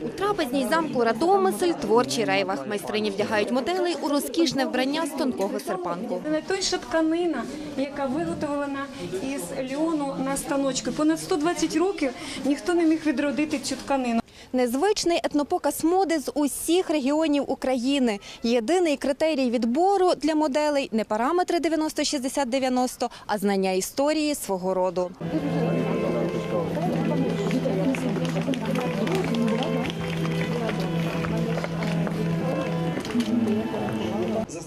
У трапезній замку Радомисель творчий рейвах. Майстрині вдягають моделей у розкішне вбрання з тонкого серпанку. Це найтонша тканина, яка виготовлена із льону на станочку. Понад 120 років ніхто не міг відродити цю тканину. Незвичний етнопоказ моди з усіх регіонів України. Єдиний критерій відбору для моделей не параметри 90-60-90, а знання історії свого роду.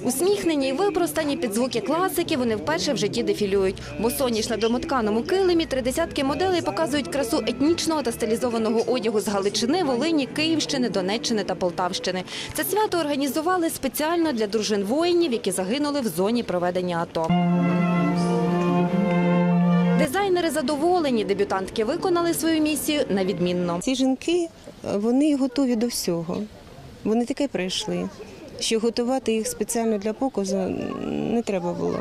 Усміхнені й випростані під звуки класики, вони вперше в житті дефілюють. Бо соняш на домотканому килимі три десятки моделей показують красу етнічного та стилізованого одягу з Галичини, Волині, Київщини, Донеччини та Полтавщини. Це свято організували спеціально для дружин воїнів, які загинули в зоні проведення АТО. Дизайнери задоволені, дебютантки виконали свою місію на відмінно. Ці жінки вони готові до всього. Вони таке прийшли, що готувати їх спеціально для показу не треба було.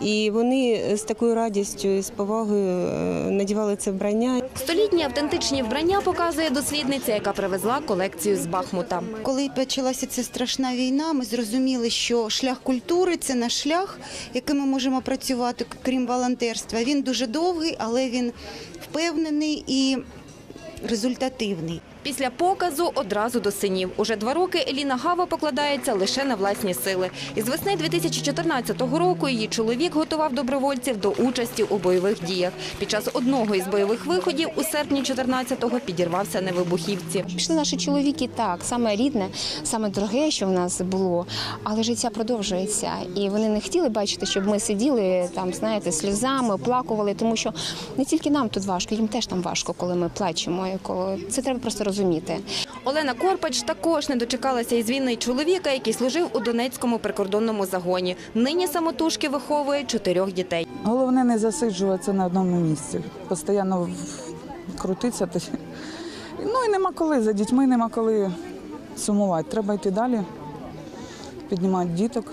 І вони з такою радістю і з повагою е, надівали це вбрання. Столітні автентичні вбрання показує дослідниця, яка привезла колекцію з Бахмута. Коли почалася ця страшна війна, ми зрозуміли, що шлях культури це наш шлях, яким ми можемо працювати, крім волонтерства. Він дуже довгий, але він впевнений і результативний. Після показу одразу до синів. Уже два роки Еліна Гава покладається лише на власні сили. Із весни 2014 року її чоловік готував добровольців до участі у бойових діях. Під час одного із бойових виходів у серпні 14-го підірвався на вибухівці. Пішли наші чоловіки так, саме рідне, саме дороге, що в нас було, але життя продовжується. І вони не хотіли бачити, щоб ми сиділи там, знаєте, сльозами, оплакували, тому що не тільки нам тут важко, їм теж там важко, коли ми плачемо. Коли... Це треба просто розуміти. Олена Корпач також не дочекалася із війни чоловіка, який служив у Донецькому прикордонному загоні. Нині самотужки виховує чотирьох дітей. Головне не засиджуватися на одному місці. Постійно крутитися. Ну і нема коли за дітьми, нема коли сумувати. Треба йти далі, піднімати діток.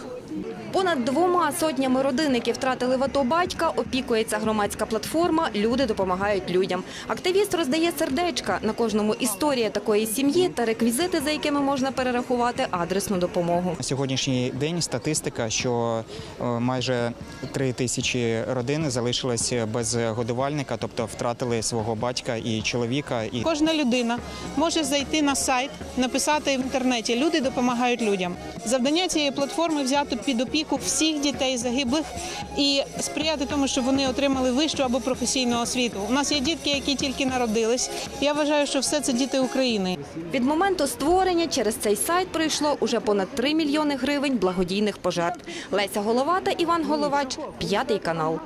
Понад двома сотнями родин, які втратили в АТО батька, опікується громадська платформа Люди допомагають людям. Активіст роздає сердечка на кожному історія такої сім'ї та реквізити, за якими можна перерахувати адресну допомогу. На сьогоднішній день статистика, що е, майже три тисячі родин залишились без годувальника, тобто втратили свого батька і чоловіка. І Кожна людина може зайти на сайт, написати в інтернеті Люди допомагають людям. Завдання цієї платформи взяти під опіку всіх дітей загиблих і сприяти тому, щоб вони отримали вищу або професійну освіту. У нас є дітки, які тільки народились. Я вважаю, що все це діти України. Від моменту створення через цей сайт прийшло уже понад 3 мільйони гривень благодійних пожертв. Леся Голова та Іван Головач, п'ятий канал.